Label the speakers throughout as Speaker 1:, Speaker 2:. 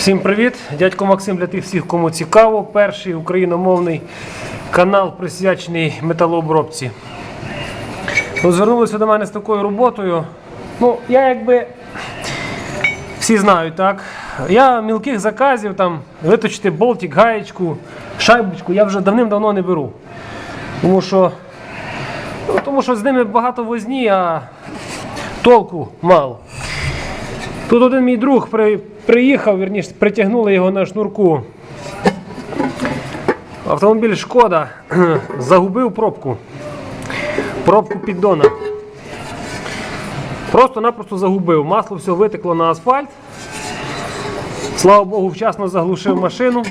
Speaker 1: Всім привіт! Дядько Максим для тих всіх, кому цікаво. Перший україномовний канал присвячений металообробці. Ну, звернулися до мене з такою роботою. Ну, я якби всі знають, так? Я мілких заказів, там, виточити болтик, гаєчку, шайбочку, я вже давним-давно не беру. Тому що, ну, тому що з ними багато возні, а толку мало. Тут один мій друг при, приїхав, вірніше, притягнули його на шнурку. Автомобіль Шкода загубив пробку. Пробку піддона. Просто-напросто загубив. Масло все витекло на асфальт. Слава Богу, вчасно заглушив машину,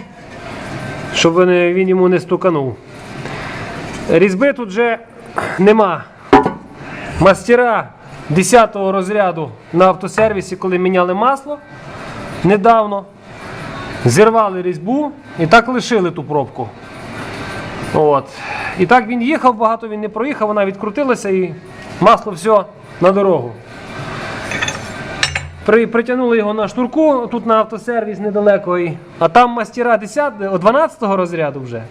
Speaker 1: щоб він йому не стуканув. Різьби тут вже нема. Мастера 10 розряду на автосервісі, коли міняли масло недавно, зірвали різьбу і так лишили ту пробку. От. І так він їхав, багато він не проїхав, вона відкрутилася і масло все на дорогу. При, притягнули його на шнурку, тут на автосервіс недалеко, а там мастера 10, о, 12 розряду вже.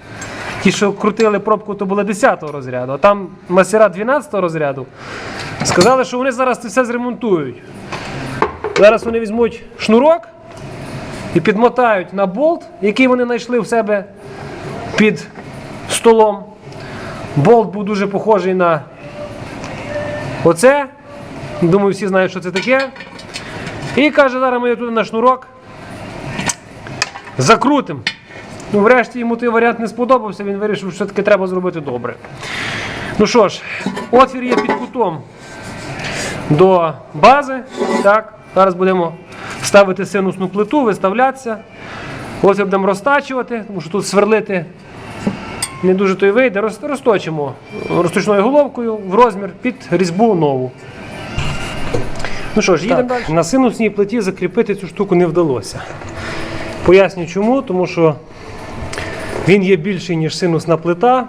Speaker 1: Ті, що крутили пробку, то були 10-го розряду, а там мастера 12-го розряду. Сказали, що вони зараз це все зремонтують. Зараз вони візьмуть шнурок і підмотають на болт, який вони знайшли в себе під столом. Болт був дуже похожий на оце. Думаю, всі знають, що це таке. І каже, зараз ми його туди на шнурок закрутимо. Ну, врешті йому той варіант не сподобався, він вирішив, що таки треба зробити добре. Ну що ж, отвір є під кутом до бази. Так, зараз будемо ставити синусну плиту, виставлятися. Отвір будемо розтачувати, тому що тут сверлити не дуже то й вийде. Розточимо розточною головкою в розмір під різьбу нову. Ну що ж, їдемо далі. На синусній плиті закріпити цю штуку не вдалося. Поясню чому, тому що він є більший, ніж синусна плита.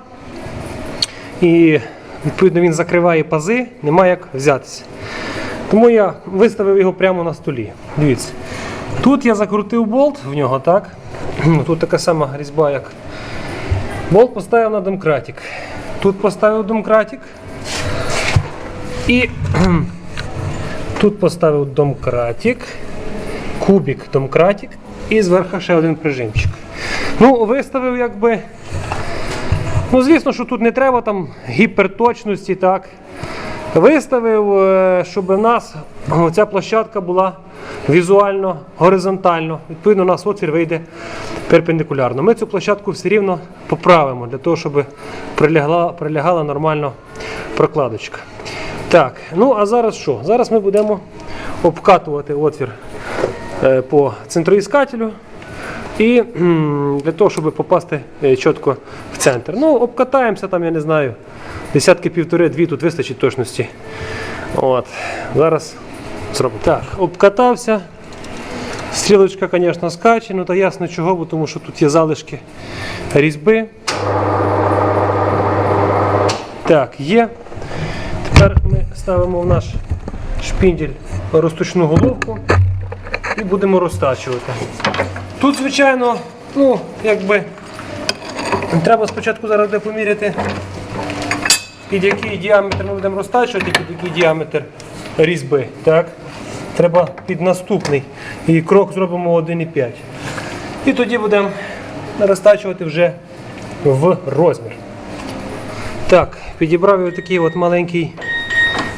Speaker 1: І відповідно він закриває пази, немає як взятися. Тому я виставив його прямо на столі. Дивіться. Тут я закрутив болт в нього, так? Тут така сама різьба, як. Болт поставив на домкратик. Тут поставив домкратик. І тут поставив домкратик, кубик домкратик і зверху ще один прижимчик. Ну, виставив якби. Ну, звісно, що тут не треба там гіперточності, так. Виставив, е, щоб у нас ця площадка була візуально горизонтально. Відповідно, у нас отвір вийде перпендикулярно. Ми цю площадку все рівно поправимо для того, щоб прилягла, прилягала нормально прокладочка. Так, ну а зараз що? Зараз ми будемо обкатувати отвір е, по центроіскателю. І для того, щоб попасти е, чітко в центр. Ну, обкатаємося там, я не знаю, десятки півтори-дві, тут вистачить точності. От. Зараз зробимо. Так, обкатався. Стрілочка, звісно, скаче, ну та ясно чого, бо тому що тут є залишки різьби. Так, є. Тепер ми ставимо в наш шпіндель розточну головку і будемо розтачувати. Тут, звичайно, ну, якби треба спочатку зараз де поміряти, під який діаметр ми будемо розтачувати, під який діаметр різьби. Так? Треба під наступний. І крок зробимо 1,5. І тоді будемо розтачувати вже в розмір. Так, підібрав я такий от маленький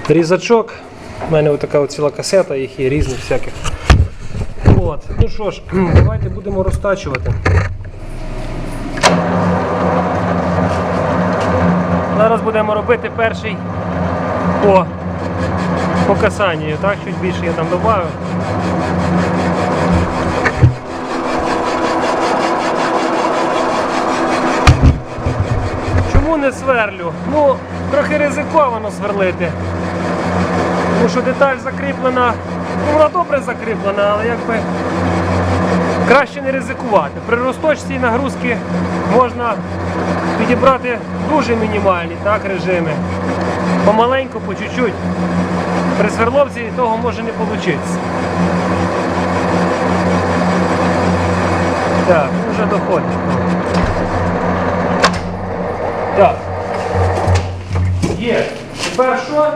Speaker 1: різачок. У мене така ціла касета, їх є різних всяких. От. Ну що ж, давайте будемо розтачувати. Зараз будемо робити перший по, по касанню. Так, чуть більше я там додав. Чому не сверлю? Ну, трохи ризиковано сверлити. Тому що деталь закріплена, ну вона добре закріплена, але якби краще не ризикувати. При розточці нагрузки можна підібрати дуже мінімальні так, режими. Помаленьку, по чуть-чуть. При сверловці того може не вийти. Так, вже доходить. Так. Є. Тепер що?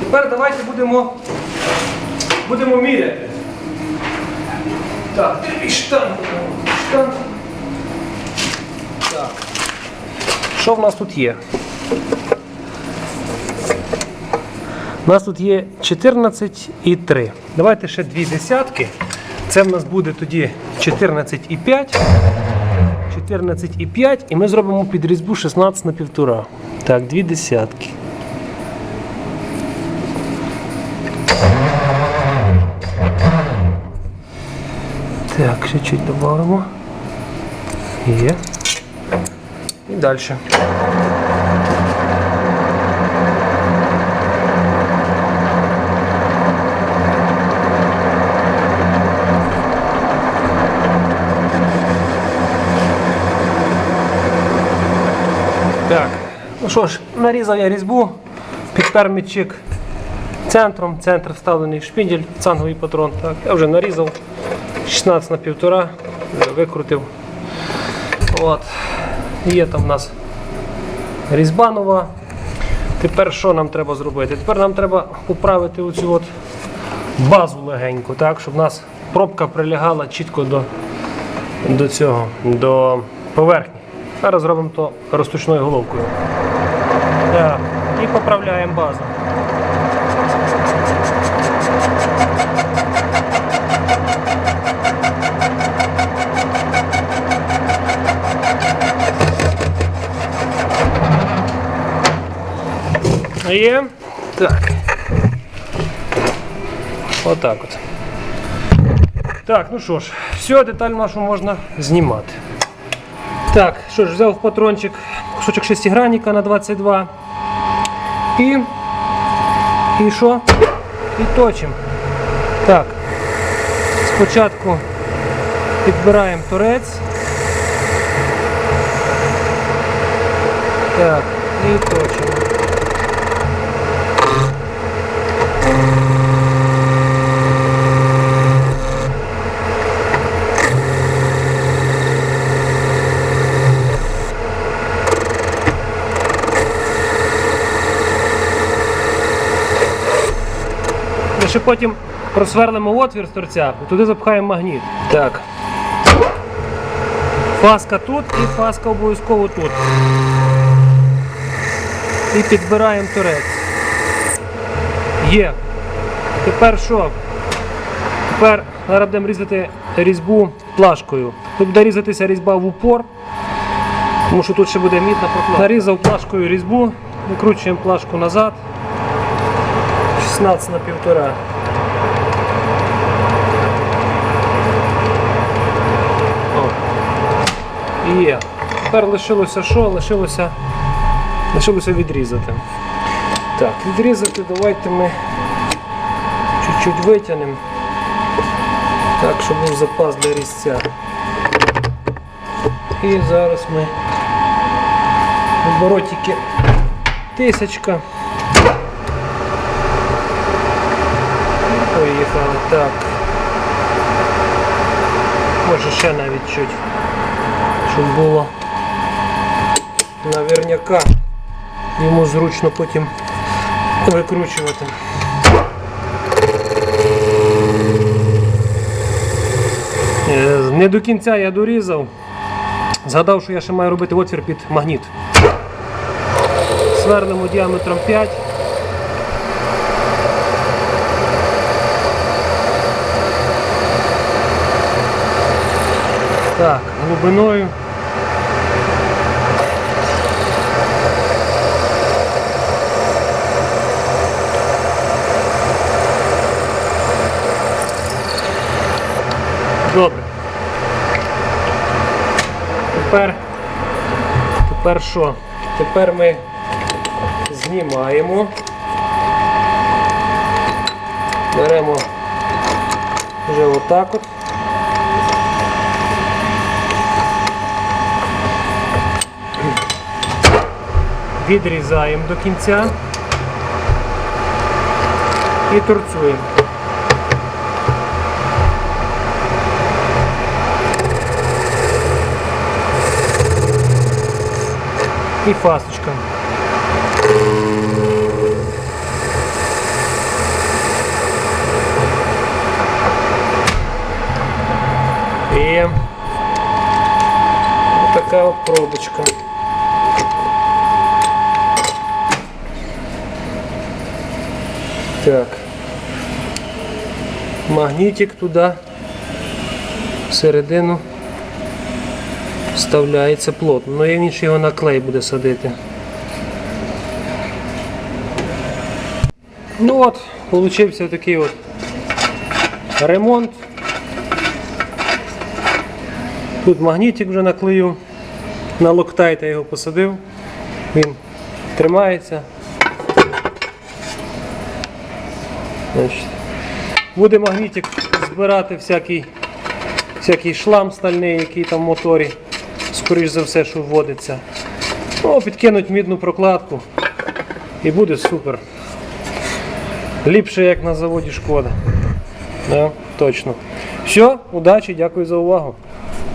Speaker 1: Тепер давайте будемо будемо міряти. Так, і штанг. Штанг. Так. Що в нас тут є? У нас тут є 14,3. Давайте ще дві десятки. Це в нас буде тоді 14,5. 14,5 і ми зробимо підрізьбу 16 на півтора. Так, дві десятки. Так, ще чуть додамо. Є. І далі. Так, ну що ж, нарізав я різьбу, підпер мітчик центром, центр вставлений в шпіндель, цанговий патрон. Так, я вже нарізав 16 на півтора, викрутив. От. Є там у нас різьба нова. Тепер що нам треба зробити? Тепер нам треба поправити оцю от базу легеньку, так, щоб у нас пробка прилягала чітко до, до цього, до поверхні. Зараз зробимо то розточною головкою. Так, і поправляємо базу. Є. Так. Отак от. Так, ну що ж, все, деталь нашу можна знімати. Так, що ж, взяв патрончик, кусочок шестигранника на 22. І. І що? І точимо. Так. Спочатку підбираємо торець. Так, і точимо. Ми ще потім просверлимо отвір з торця і туди запхаємо магніт. Так. Фаска тут і фаска обов'язково тут. І підбираємо торець. Є. Тепер що? Тепер зараз будемо різати різьбу плашкою. Тут буде різатися різьба в упор, тому що тут ще буде мідна прокладка. Нарізав плашкою різьбу, викручуємо плашку назад. 16 на півтора. І Є. Тепер лишилося що? Лишилося, лишилося відрізати. Так, відрізати давайте ми чуть-чуть витягнемо. Так, щоб був запас для різця. І зараз ми оборотики тисячка. Поїхали, так. Може ще навіть чуть, щоб було наверняка йому зручно потім викручувати. Е, Не до кінця я дорізав. Згадав, що я ще маю робити отвір під магніт. Сверлимо діаметром 5. Так, глибиною. Добре. Тепер, тепер що? Тепер ми знімаємо. Беремо вже отак от. відрізаємо до кінця і торцуємо. І фасочка. І така от пробочка. Так. Магнітик туди всередину вставляється плотно. Ну, він ще його на клей буде садити. Ну от, получився такий от ремонт. Тут магнітик вже наклею. На локтайт я його посадив. Він тримається. Буде магнітик збирати всякий, всякий шлам стальний, який там в моторі, скоріш за все, що вводиться. Ну, підкинуть мідну прокладку і буде супер. Ліпше, як на заводі шкода. Да, точно. Все, удачі, дякую за увагу.